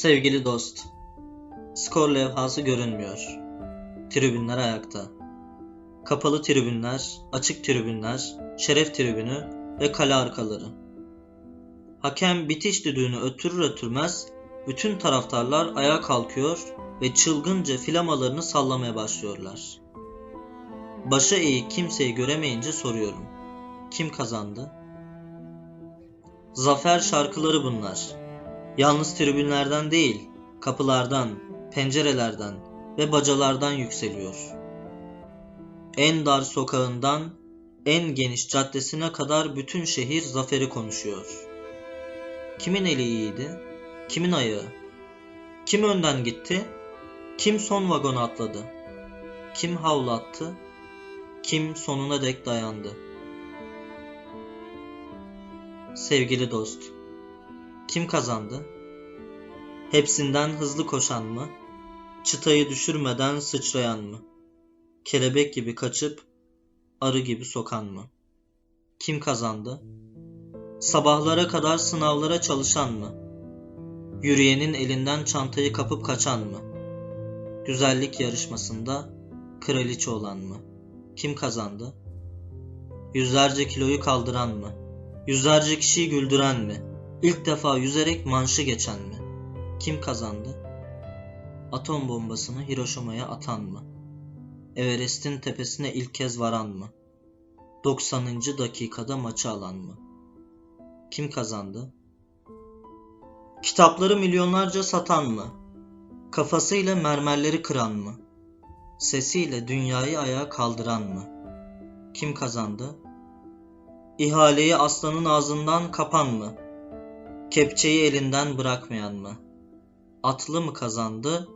Sevgili dost, skor levhası görünmüyor. Tribünler ayakta. Kapalı tribünler, açık tribünler, şeref tribünü ve kale arkaları. Hakem bitiş düdüğünü öttürür öttürmez bütün taraftarlar ayağa kalkıyor ve çılgınca flamalarını sallamaya başlıyorlar. Başa eğik kimseyi göremeyince soruyorum. Kim kazandı? Zafer şarkıları bunlar. Yalnız tribünlerden değil, kapılardan, pencerelerden ve bacalardan yükseliyor. En dar sokağından en geniş caddesine kadar bütün şehir zaferi konuşuyor. Kimin eli iyiydi? Kimin ayağı? Kim önden gitti? Kim son vagona atladı? Kim havlattı? Kim sonuna dek dayandı? Sevgili dost, kim kazandı? Hepsinden hızlı koşan mı? Çıtayı düşürmeden sıçrayan mı? Kelebek gibi kaçıp arı gibi sokan mı? Kim kazandı? Sabahlara kadar sınavlara çalışan mı? Yürüyenin elinden çantayı kapıp kaçan mı? Güzellik yarışmasında kraliçe olan mı? Kim kazandı? Yüzlerce kiloyu kaldıran mı? Yüzlerce kişiyi güldüren mi? İlk defa yüzerek manşı geçen mi? Kim kazandı? Atom bombasını Hiroşima'ya atan mı? Everest'in tepesine ilk kez varan mı? 90. dakikada maçı alan mı? Kim kazandı? Kitapları milyonlarca satan mı? Kafasıyla mermerleri kıran mı? Sesiyle dünyayı ayağa kaldıran mı? Kim kazandı? İhaleyi aslanın ağzından kapan mı? Kepçeyi elinden bırakmayan mı? Atlı mı kazandı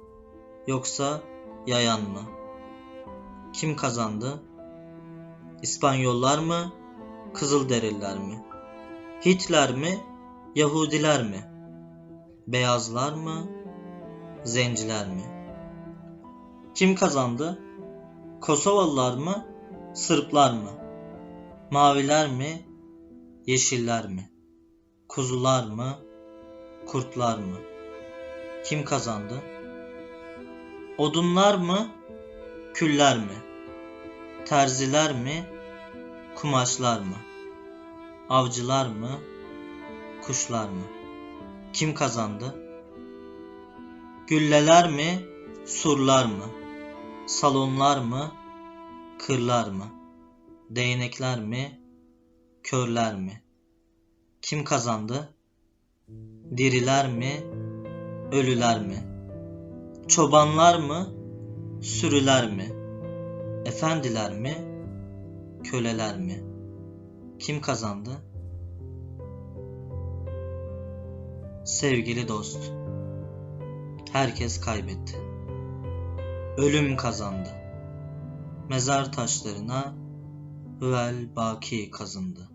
yoksa yayan mı? Kim kazandı? İspanyollar mı? Kızılderililer mi? Hitler mi? Yahudiler mi? Beyazlar mı? Zenciler mi? Kim kazandı? Kosovalılar mı? Sırplar mı? Maviler mi? Yeşiller mi? Kuzular mı? Kurtlar mı? Kim kazandı? Odunlar mı? Küller mi? Terziler mi? Kumaşlar mı? Avcılar mı? Kuşlar mı? Kim kazandı? Gülleler mi? Surlar mı? Salonlar mı? Kırlar mı? Değnekler mi? Körler mi? Kim kazandı? Diriler mi? Ölüler mi? Çobanlar mı? Sürüler mi? Efendiler mi? Köleler mi? Kim kazandı? Sevgili dost, herkes kaybetti. Ölüm kazandı. Mezar taşlarına Hüvel Baki kazındı.